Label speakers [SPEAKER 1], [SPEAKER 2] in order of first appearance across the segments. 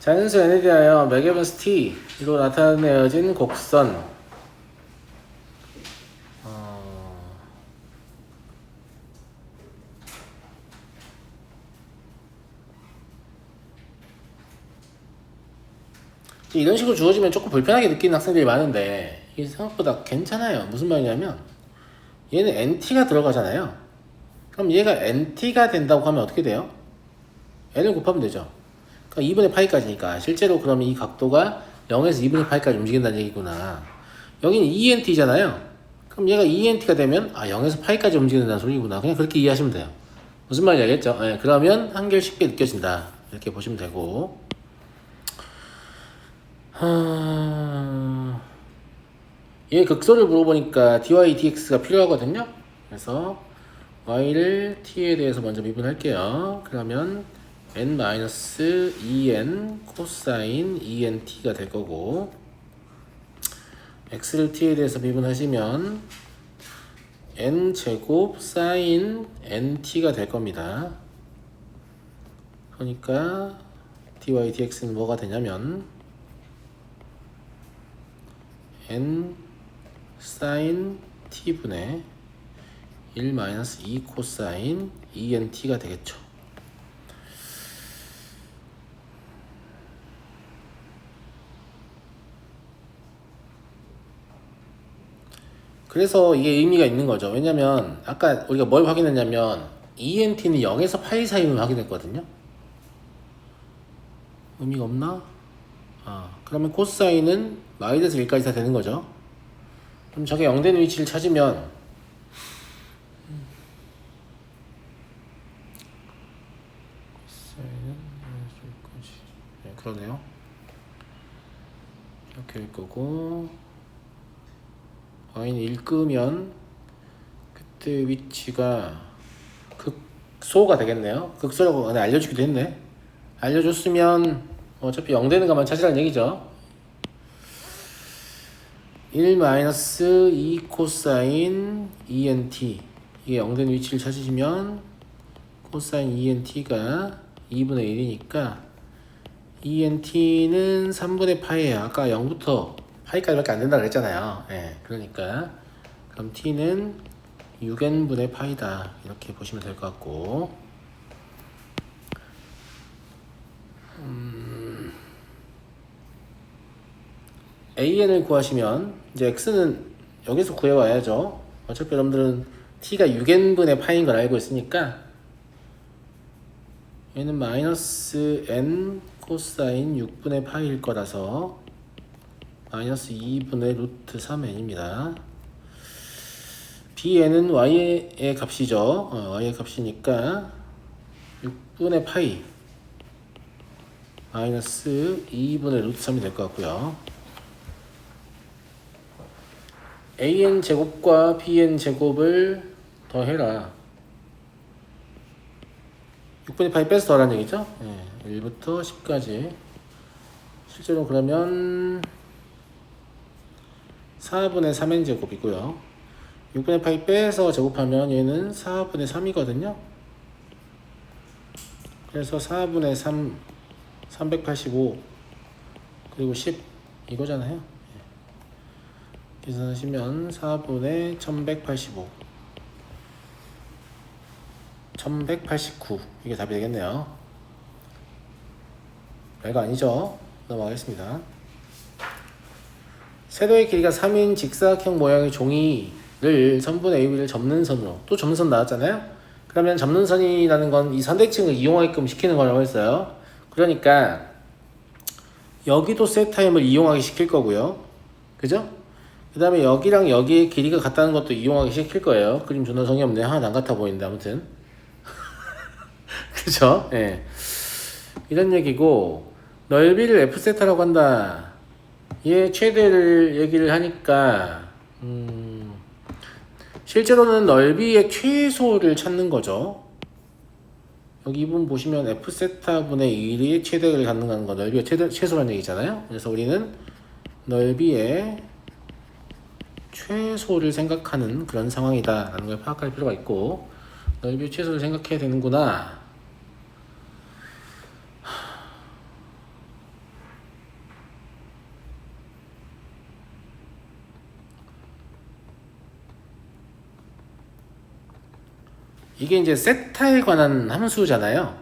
[SPEAKER 1] 자연수 n에 대하여 맥에번스 t로 나타내어진 곡선 어, 이런 식으로 주어지면 조금 불편하게 느끼는 학생들이 많은데 이게 생각보다 괜찮아요. 무슨 말이냐면 얘는 NT가 들어가잖아요. 그럼 얘가 NT가 된다고 하면 어떻게 돼요? n을 곱하면 되죠. 그러니까 2분의 파이까지니까 실제로 그러면 이 각도가 0에서 2분의 파이까지 움직인다는 얘기구나. 여기는 ENT잖아요. 그럼 얘가 ENT가 되면 아 0에서 파이까지 움직인다는 소리구나. 그냥 그렇게 이해하시면 돼요. 무슨 말인지 알겠죠? 예, 그러면 한결 쉽게 느껴진다. 이렇게 보시면 되고. 하... 얘 극소를 물어보니까 dy dx가 필요하거든요. 그래서 y를 t에 대해서 먼저 미분할게요. 그러면 n-2n 코사인 2nt가 될 거고 x를 t에 대해서 미분하시면 n 제곱 사인 nt가 될 겁니다. 그러니까 dy dx는 뭐가 되냐면 n 사인 t분의 1 마이너스 2 코사인 2nt가 되겠죠. 그래서 이게 의미가 있는 거죠. 왜냐면 아까 우리가 뭘 확인했냐면 ENT는 0에서 파이 사이를 확인했거든요. 의미가 없나? 아, 그러면 코사인은 마이너스 1까지 다 되는 거죠. 그럼 저게 0 되는 위치를 찾으면 코사인은 마이너스 1까지 네, 그러네요. 이렇게 될 거고 1 끄면 그때 위치가 극소가 되겠네요. 극소라고 알려주기도 했네. 알려줬으면 어차피 0 되는 것만 찾으라는 얘기죠. 1 마이너스 2 코사인 ENT 이게 0 되는 위치를 찾으시면 코사인 ENT가 2분의 1이니까 ENT는 3분의 파이에요. 아까 0부터 파이까지밖에 안 된다 그랬잖아요. 예, 그러니까 그럼 T는 6n분의 파이다 이렇게 보시면 될 것 같고 음, AN을 구하시면 이제 X는 여기서 구해와야죠. 어차피 여러분들은 T가 6n분의 파이인 걸 알고 있으니까 얘는 마이너스 n 코사인 6분의 파이일 거라서 마이너스 2분의 루트 3n입니다. bn은 y의 값이죠. 어, y의 값이니까 6분의 파이 마이너스 2분의 루트 3이 될 것 같고요. an 제곱과 bn 제곱을 더해라. 6분의 파이 빼서 더하라는 얘기죠. 예, 1부터 10까지. 실제로 그러면 4분의 3n 제곱이고요. 6분의 파이 빼서 제곱하면 얘는 4분의 3이거든요. 그래서 4분의 3, 385 그리고 10 이거잖아요. 예. 계산하시면 4분의 1185 1189 이게 답이 되겠네요. 별거 아니죠? 넘어가겠습니다. 세로의 길이가 3인 직사각형 모양의 종이를 선분의 AB를 접는 선으로 또 접는 선 나왔잖아요. 그러면 접는 선이라는 건 이 선대칭을 이용하게끔 시키는 거라고 했어요. 그러니까 여기도 셋타임을 이용하게 시킬 거고요. 그죠? 그 다음에 여기랑 여기의 길이가 같다는 것도 이용하게 시킬 거예요. 그림 존나 성의 없네. 하나도 안 같아 보이는데 아무튼. 그죠? 예. 네. 이런 얘기고 넓이를 F세타라고 한다. 얘 최대를 얘기를 하니까 음, 실제로는 넓이의 최소를 찾는 거죠. 여기 이분 보시면 F세타분의 1이 최대를 갖는 거 넓이의 최대, 최소라는 얘기잖아요. 그래서 우리는 넓이의 최소를 생각하는 그런 상황이다 라는 걸 파악할 필요가 있고 넓이의 최소를 생각해야 되는구나 이게 이제 세타에 관한 함수잖아요.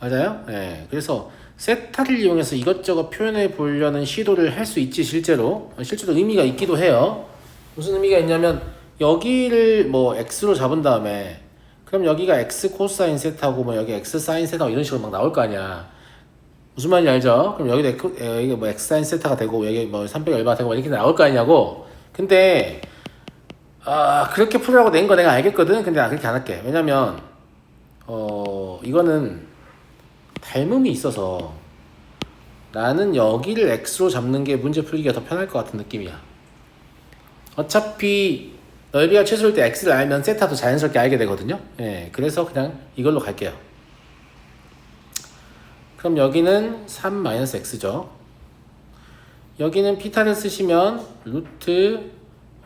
[SPEAKER 1] 맞아요? 예. 그래서 세타를 이용해서 이것저것 표현해 보려는 시도를 할 수 있지 실제로 실제로 의미가 있기도 해요. 무슨 의미가 있냐면 여기를 뭐 x로 잡은 다음에 그럼 여기가 x 코사인 세타고 뭐 여기 x 사인 세타 이런 식으로 막 나올 거 아니야. 무슨 말인지 알죠? 그럼 여기도 여기 뭐 x 사인 세타가 되고 여기 뭐300 얼마 되고 이렇게 나올 거 아니냐고. 근데 아 그렇게 풀으라고 낸 거 내가 알겠거든. 근데 나 그렇게 안 할게. 왜냐면 어 이거는 닮음이 있어서 나는 여기를 x로 잡는 게 문제 풀기가 더 편할 것 같은 느낌이야. 어차피 넓이가 최소일 때 x를 알면 세타도 자연스럽게 알게 되거든요. 예, 그래서 그냥 이걸로 갈게요. 그럼 여기는 3-x죠. 여기는 피타를 쓰시면 루트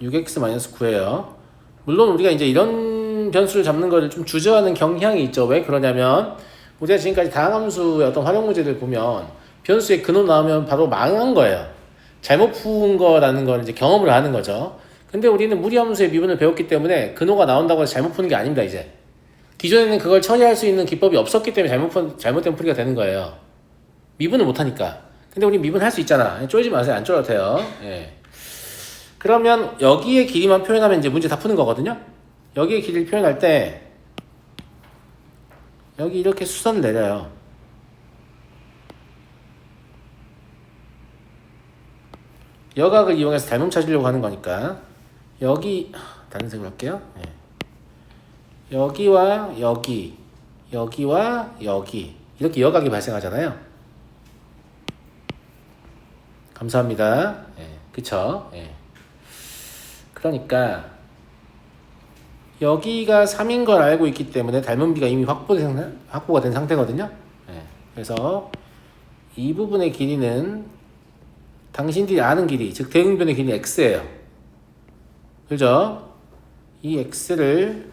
[SPEAKER 1] 6x-9예요. 물론 우리가 이제 이런 변수를 잡는 거를 좀 주저하는 경향이 있죠. 왜 그러냐면 우리가 지금까지 다항함수의 어떤 활용 문제들 보면 변수의 근원 나오면 바로 망한 거예요. 잘못 푼 거라는 걸 이제 경험을 하는 거죠. 근데 우리는 무리함수의 미분을 배웠기 때문에 근호가 나온다고 해서 잘못 푸는 게 아닙니다, 이제. 기존에는 그걸 처리할 수 있는 기법이 없었기 때문에 잘못 푼, 잘못된 풀이가 되는 거예요. 미분을 못하니까. 근데 우리 미분 할 수 있잖아. 쪼이지 마세요. 안 쪼여도 돼요. 예. 그러면 여기의 길이만 표현하면 이제 문제 다 푸는 거거든요. 여기의 길이를 표현할 때 여기 이렇게 수선을 내려요. 여각을 이용해서 닮음 찾으려고 하는 거니까 여기 다른 색으로 할게요. 예. 여기와 여기, 여기와 여기 이렇게 여각이 발생하잖아요. 감사합니다. 예, 그쵸? 예. 그러니까 여기가 3인 걸 알고 있기 때문에 닮은 비가 이미 확보된, 확보가 된 상태거든요. 예, 그래서 이 부분의 길이는 당신들이 아는 길이, 즉 대응변의 길이 x예요. 그죠? 이 x를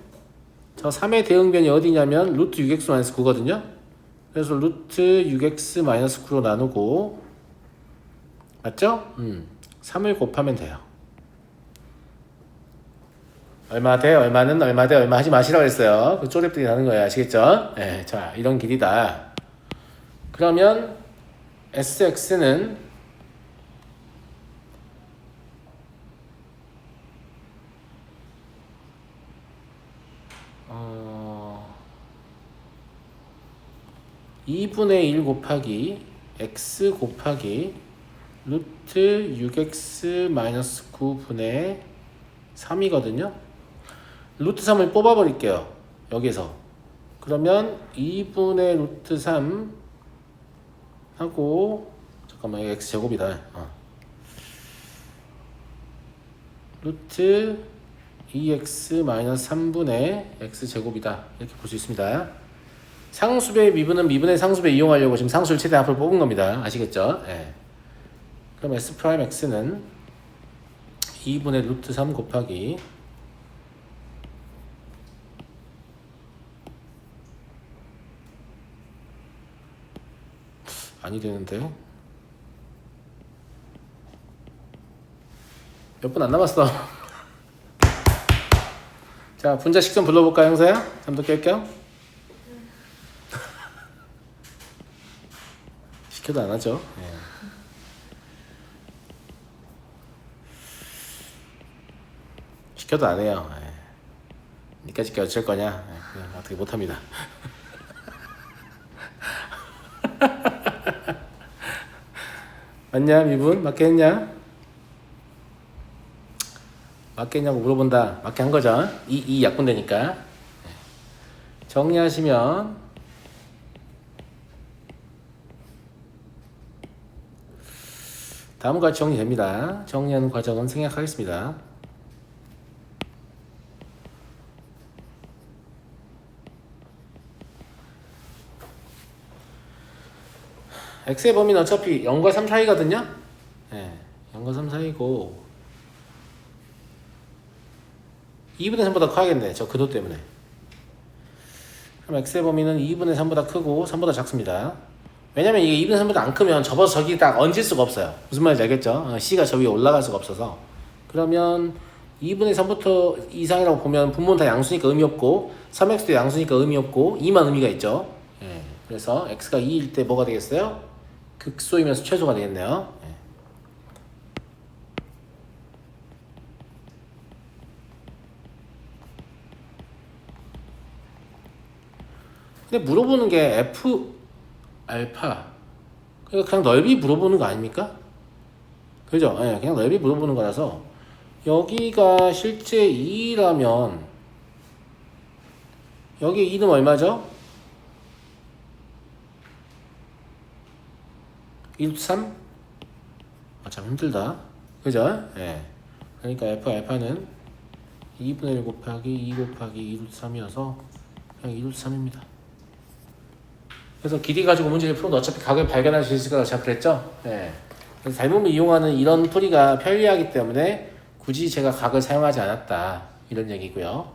[SPEAKER 1] 저 3의 대응변이 어디냐면 루트 6x-9거든요. 그래서 루트 6x-9로 나누고 맞죠? 음, 3을 곱하면 돼요. 얼마 돼? 얼마는 얼마 돼? 얼마 하지 마시라고 했어요. 그 쪼렙들이 나는 거예요. 아시겠죠? 예, 자, 이런 길이다. 그러면 sx는 어, 2분의 1 곱하기 x 곱하기 루트 6x-9분의 3이거든요. 루트 3을 뽑아버릴게요. 여기서. 그러면 2분의 루트 3 하고 잠깐만 이거 x 제곱이다. 어. 루트 2x-3분의 x 제곱이다. 이렇게 볼 수 있습니다. 상수배의 미분은 미분의 상수배 이용하려고 지금 상수를 최대한 앞을 뽑은 겁니다. 아시겠죠? 예. 그럼 s 프라임 x는 2분의 루트 3 곱하기 아니 되는데 몇분 안 남았어. 자 분자식 좀 불러볼까 형사야? 잠도 깰게요. 시켜도 안 하죠. 예. 시켜도 안 해요. 예. 니까짓게 어쩔 거냐? 예, 어떻게 못합니다 맞냐 미분? 맞게 했냐? 맞게 했냐고 물어본다. 맞게 한 거죠. 이, 이 약분되니까. 정리하시면. 다음과 정리됩니다. 정리하는 과정은 생략하겠습니다 x의 범위는 어차피 0과 3 사이거든요. 예, 0과 3 사이고 2분의 3보다 커야겠네. 저 근호 때문에. 그럼 x의 범위는 2분의 3보다 크고 3보다 작습니다. 왜냐면 이게 2분의 3보다 안 크면 접어서 저기 딱 얹을 수가 없어요. 무슨 말인지 알겠죠? 어, c가 저 위에 올라갈 수가 없어서. 그러면 2분의 3부터 이상이라고 보면 분모는 다 양수니까 의미 없고 3x도 양수니까 의미 없고 2만 의미가 있죠. 예. 그래서 x가 2일 때 뭐가 되겠어요? 극소이면서 최소가 되겠네요. 예. 근데 물어보는 게 f 알파 그러니까 그냥 넓이 물어보는 거 아닙니까? 그죠? 예, 그냥 넓이 물어보는 거라서 여기가 실제 2라면 여기 2는 얼마죠? 1 3? 아, 참 힘들다. 그죠? 예. 그러니까 f 알파는 2분의 1 곱하기 2 곱하기 2 루트 3이어서 그냥 2 루트 3입니다. 그래서 길이 가지고 문제를 풀어도 어차피 각을 발견할 수 있을 거라고 제가 그랬죠? 예. 그래서 닮음을 이용하는 이런 풀이가 편리하기 때문에 굳이 제가 각을 사용하지 않았다. 이런 얘기고요.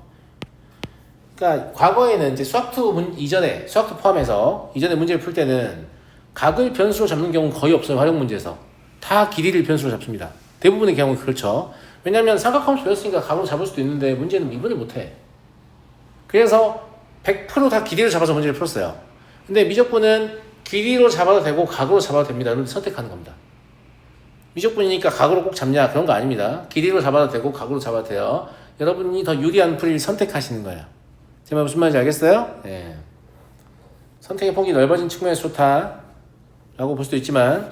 [SPEAKER 1] 그러니까 과거에는 이제 수학투 문, 이전에 수학투 포함해서 이전에 문제를 풀 때는 각을 변수로 잡는 경우는 거의 없어요. 활용 문제에서. 다 길이를 변수로 잡습니다. 대부분의 경우는 그렇죠. 왜냐하면 삼각함수 배웠으니까 각으로 잡을 수도 있는데 문제는 미분을 못해. 그래서 100%다 길이로 잡아서 문제를 풀었어요. 근데 미적분은 길이로 잡아도 되고 각으로 잡아도 됩니다. 여러분 선택하는 겁니다. 미적분이니까 각으로 꼭 잡냐 그런 거 아닙니다. 길이로 잡아도 되고 각으로 잡아도 돼요. 여러분이 더 유리한 풀이를 선택하시는 거예요. 제 말 무슨 말인지 알겠어요? 예. 선택의 폭이 넓어진 측면에서 좋다 라고 볼 수도 있지만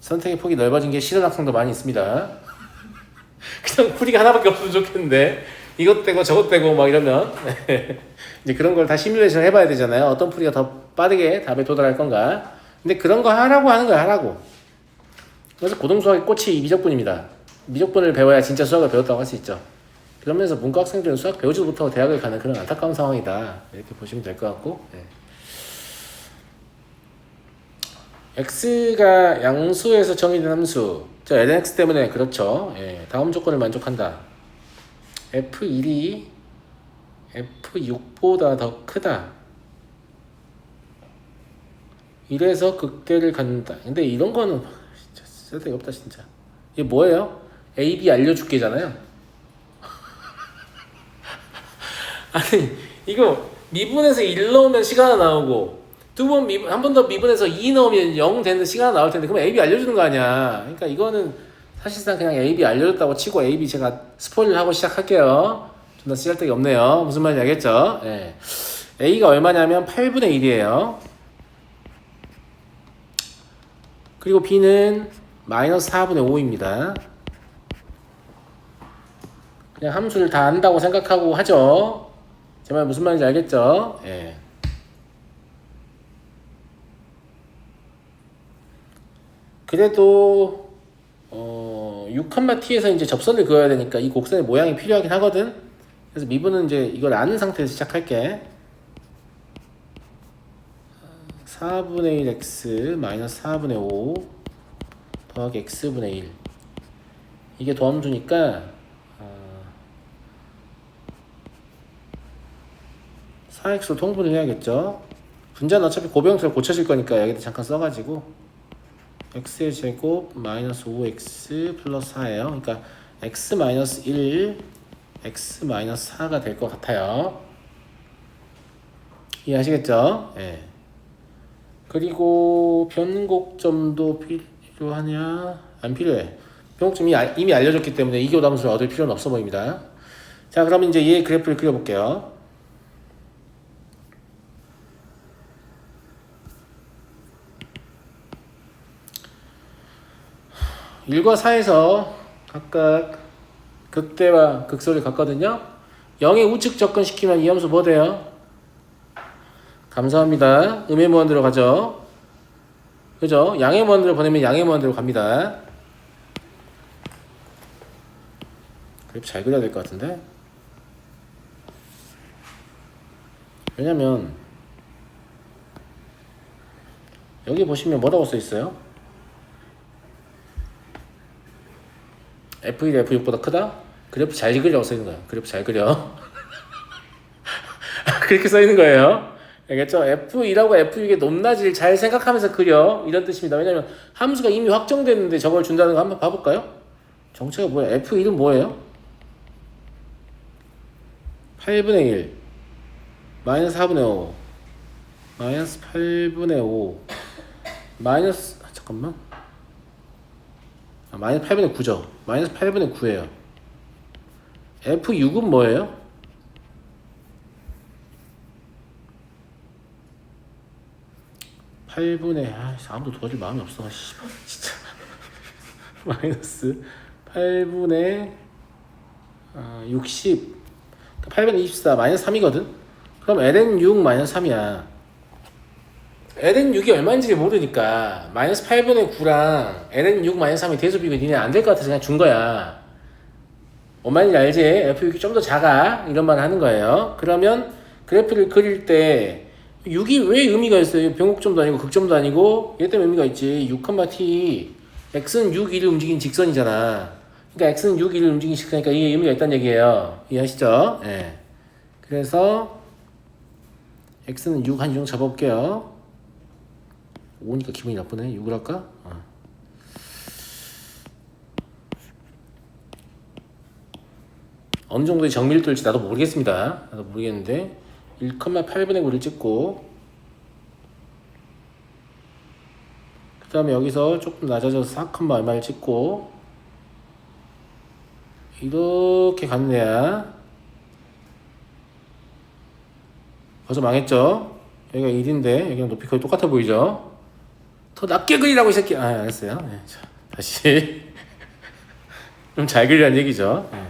[SPEAKER 1] 선택의 폭이 넓어진 게 싫은 학생도 많이 있습니다. 그냥 풀이가 하나밖에 없으면 좋겠는데 이것 떼고 저것 떼고 막 이러면 이제 그런 걸 다 시뮬레이션 해봐야 되잖아요. 어떤 풀이가 더 빠르게 답에 도달할 건가. 근데 그런 거 하라고 하는 거야 하라고. 그래서 고등수학의 꽃이 미적분입니다. 미적분을 배워야 진짜 수학을 배웠다고 할 수 있죠. 그러면서 문과 학생들은 수학 배우지도 못하고 대학을 가는 그런 안타까운 상황이다. 이렇게 보시면 될 것 같고. 네. X가 양수에서 정의된 함수. 자, lnx 때문에 그렇죠. 예, 다음 조건을 만족한다. f1이 f6보다 더 크다. 이래서 극대를 갖는다. 근데 이런 거는 진짜 쓸데가 없다 진짜. 이게 뭐예요? A, B 알려줄게잖아요. 아니 이거 미분에서 1 넣으면 시간 나오고 두 번 미분 한 번 더 미분해서 2 넣으면 0 되는 시간 나올 텐데 그럼 A, B 알려주는 거 아니야. 그러니까 이거는 사실상 그냥 A, B 알려줬다고 치고 A, B 제가 스포일을 하고 시작할게요. 존나 쓰잘데기 없네요. 무슨 말인지 알겠죠? 예. A가 얼마냐면 8분의 1이에요. 그리고 B는 마이너스 4분의 5입니다. 그냥 함수를 다 안다고 생각하고 하죠. 제 말 무슨 말인지 알겠죠? 예. 그래도 어 6,t에서 이제 접선을 그어야 되니까 이 곡선의 모양이 필요하긴 하거든. 그래서 미분은 이제 이걸 아는 상태에서 시작할게. 4분의 1x 마이너스 4분의 5 더하기 x분의 1 이게 도함수니까 어, 4x로 통분을 해야겠죠 분자는 어차피 고병수로 고쳐질 거니까 여기다 잠깐 써가지고 x의 제곱 마이너스 5x 플러스 4예요 그러니까 x 마이너스 1 x 마이너스 4가 될 것 같아요 이해하시겠죠? 예. 그리고 변곡점도 필요하냐? 안 필요해. 변곡점이 아- 이미 알려졌기 때문에 이교 함수를 얻을 필요는 없어 보입니다. 자, 그럼 이제 얘 그래프를 그려볼게요. 일과 4에서 각각 극대와 극소를 갖거든요. 0의 우측 접근시키면 이 함수 뭐 돼요? 감사합니다. 음의 무한대로 가죠. 그죠? 양의 무한대로 보내면 양의 무한대로 갑니다. 그래프 잘 그려야 될 것 같은데? 왜냐면 여기 보시면 뭐라고 써 있어요? F1이 F6보다 크다? 그래프 잘 그리라고 써 있는 거야. 그래프 잘 그려. 그렇게 써 있는 거예요. 알겠죠? F2라고 F6의 높낮이를 잘 생각하면서 그려. 이런 뜻입니다. 왜냐면 함수가 이미 확정됐는데 저걸 준다는 거 한번 봐볼까요? 정체가 뭐야? F1은 뭐예요? 8분의 1. 마이너스 4분의 5 마이너스 8분의 5 마이너스 아, 잠깐만 아, 마이너스 8분의 9죠 마이너스 8분의 9예요 F6은 뭐예요? 팔분의 아, 아무도 도와줄 마음이 없어. 씨발, 진짜. 마이너스 8분의 아, 60. 8분의 24 마이너스 3이거든. 그럼 ln 6 마이너스 3이야. Ln 6이 얼마인지 모르니까 마이너스 8분의 9랑 ln 6 마이너스 3이 대소비고 니네 안 될 것 같아서 그냥 준 거야. 뭔 말인지 알지? F6이 좀 더 작아. 이런 말 하는 거예요. 그러면 그래프를 그릴 때 6이 왜 의미가 있어요? 변곡점도 아니고 극점도 아니고 얘 때문에 의미가 있지. 6, t x는 6, 1을 움직인 직선이잖아. 그러니까 x는 6, 1을 움직인 직선이니까 이게 의미가 있다는 얘기예요. 이해하시죠? 예. 그래서 x는 6 한 중 잡아볼게요. 5니까 기분이 나쁘네. 6을 할까? 어. 어느 정도의 정밀도일지 나도 모르겠습니다. 나도 모르겠는데 1,8분의 9를 찍고 그 다음에 여기서 조금 낮아져서 4, 얼마를 찍고 이렇게 애야 벌써 망했죠? 여기가 1인데 여기랑 높이 거의 똑같아 보이죠? 더 낮게 그리라고 이 새끼. 아 알았어요. 네, 자, 다시. 좀 잘 그리라는 얘기죠. 네.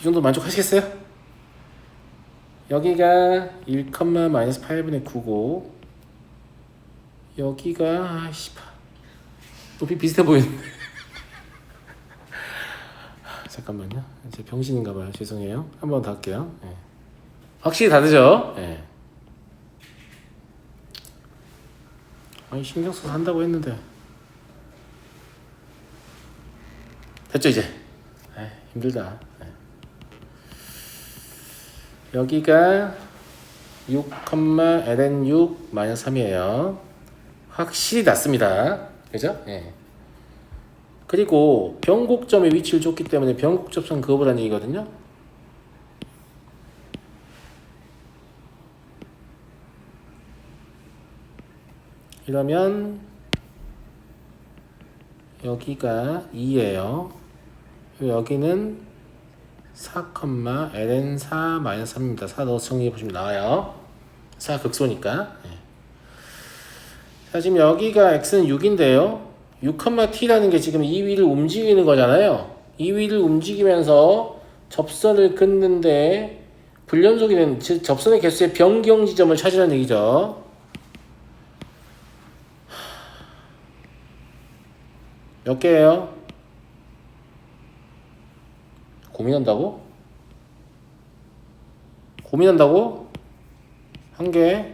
[SPEAKER 1] 이 정도 만족하시겠어요? 여기가 1, 마이너스 8분의 9고 여기가 아씨 높이 비슷해 보이는데 잠깐만요 제 병신인가 봐요 죄송해요 한 번 더 할게요 예. 확실히 다르죠? 예. 아니 신경 써서 한다고 했는데 됐죠 이제 에이, 힘들다 예. 여기가 6, ln 6 마이너스 3이에요. 확실히 낮습니다. 그죠? 예. 그리고 변곡점의 위치를 줬기 때문에 변곡접선 그거보다는 얘기거든요. 이러면 여기가 2예요. 여기는 4, ln 4 마이너스 3입니다. 4 넣어서 정리해 보시면 나와요. 4 극소니까. 예. 자, 지금 여기가 x는 6인데요. 6, t라는 게 지금 이 위를 움직이는 거잖아요. 이 위를 움직이면서 접선을 긋는데 불연속이 되는 즉 접선의 개수의 변경 지점을 찾으라는 얘기죠. 몇 개예요? 고민한다고? 고민한다고? 한 개.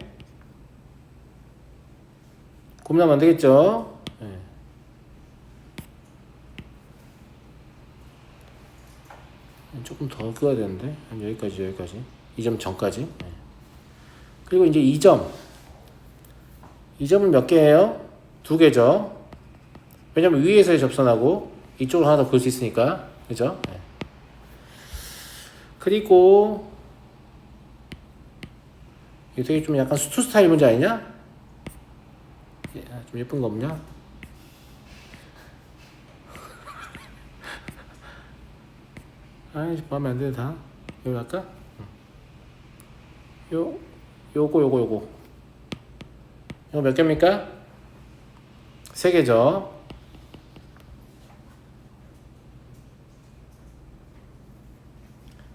[SPEAKER 1] 고민하면 안 되겠죠? 네. 조금 더 그어야 되는데 한 여기까지 여기까지 이점 전까지 네. 그리고 이제 2점 2점은 몇 개예요? 두 개죠 왜냐면 위에서의 접선하고 이쪽으로 하나 더 그을 수 있으니까 그죠? 네. 그리고 이게 되게 좀 약간 수트 스타일 문제 아니냐? 예, 좀 예쁜 거 없냐? 아이 마음에 안 드네 다 여기 할까? 요 요거 요거 요거 이거 몇 개입니까? 세 개죠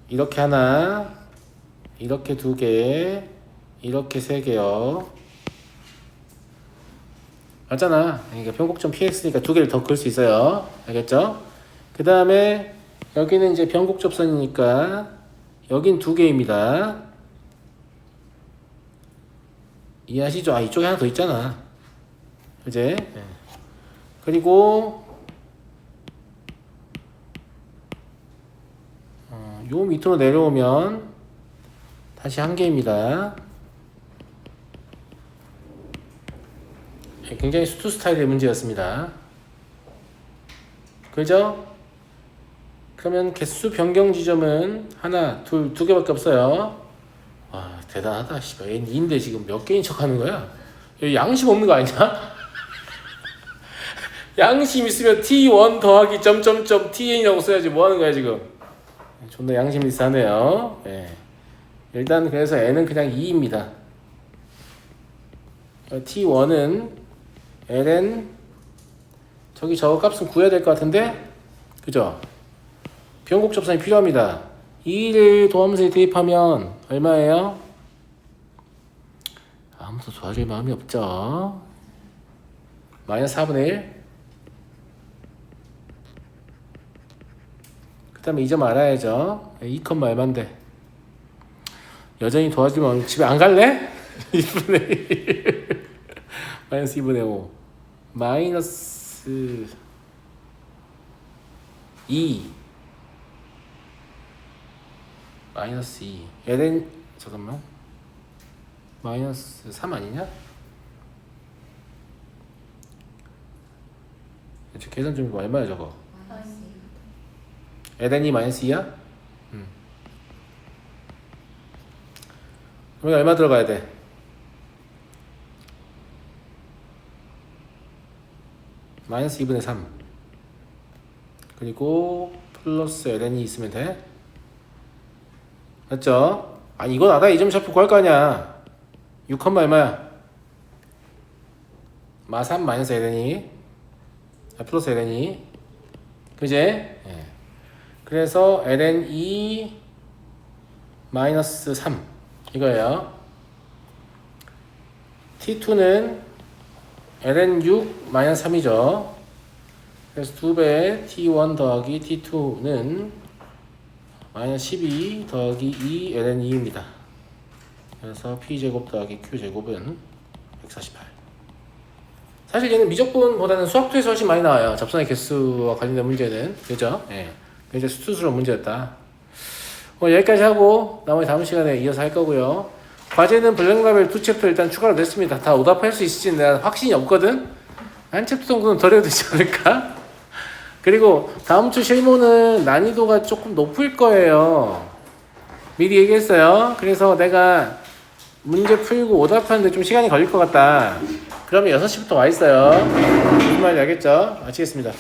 [SPEAKER 1] 이렇게 하나, 이렇게 두 개, 이렇게 세 개요. 맞잖아. 그러니까 변곡점 PX니까 두 개를 더 그을 수 있어요. 알겠죠? 그 다음에 여기는 이제 변곡접선이니까 여긴 두 개입니다. 이해하시죠? 아, 이쪽에 하나 더 있잖아. 그제? 네. 그리고 요 밑으로 내려오면 다시 한 개입니다. 네, 굉장히 수트 스타일의 문제였습니다. 그죠? 그러면 개수 변경 지점은 하나, 둘, 두 개밖에 없어요. 와 대단하다. 씨발 얘 인데 지금 몇 개인 척 하는 거야? 얘 양심 없는 거 아니냐? 양심 있으면 T1 더하기 점점점 TN이라고 써야지 뭐 하는 거야 지금? 존나 양심 있어하네요. 예. 일단 그래서 n은 그냥 2입니다. T1은 ln 저기 저 값은 구해야 될 것 같은데 그죠? 변곡 접선이 필요합니다. 2를 도함수에 대입하면 얼마예요? 아무도 도와줄 마음이 없죠. 마이너스 4분의 1. 그 다음에 이 점 알아야죠. 2 컴마 얼만데. 여전히 도와줄 마음 집에 안 갈래? 2분의 1. 마이너스 2분의 5. 마이너스 2. 마이너스 2. ln 잠깐만. 마이너스 3 아니냐? 저 계산 좀 얼마야 저거? ln이 마이너스 2야? 음. 그러면 얼마 들어가야 돼? 마이너스 2분의 3 그리고 플러스 ln이 있으면 돼? 맞죠? 아니 이건 알아 이점 샤프 구할 거 아니야 6 얼마야? 마3 마이너스 ln이 아, 플러스 ln이 그지? 예. 그래서 ln 2 마이너스 3 이거예요 t2는 ln 6 마이너스 3이죠 그래서 2배 t1 더하기 t2는 마이너스 12 더하기 2 ln 2입니다. 그래서 p제곱 더하기 q제곱은 148. 사실 얘는 미적분보다는 수학투에서 훨씬 많이 나와요. 접선의 개수와 관련된 문제는. 그죠? 예. 이제 수투스러운 문제였다. 뭐 여기까지 하고 나머지 다음 시간에 이어서 할 거고요. 과제는 블랙라벨 두 챕터 일단 추가로 냈습니다. 다 오답할 수 있을지는 내가 확신이 없거든. 한 챕터 정도는 더 해도 되지 않을까? 그리고 다음 주 실무는 난이도가 조금 높을 거예요. 미리 얘기했어요. 그래서 내가 문제 풀고 오답하는데 좀 시간이 걸릴 것 같다. 그러면 6시부터 와 있어요. 무슨 말인지 알겠죠? 마치겠습니다.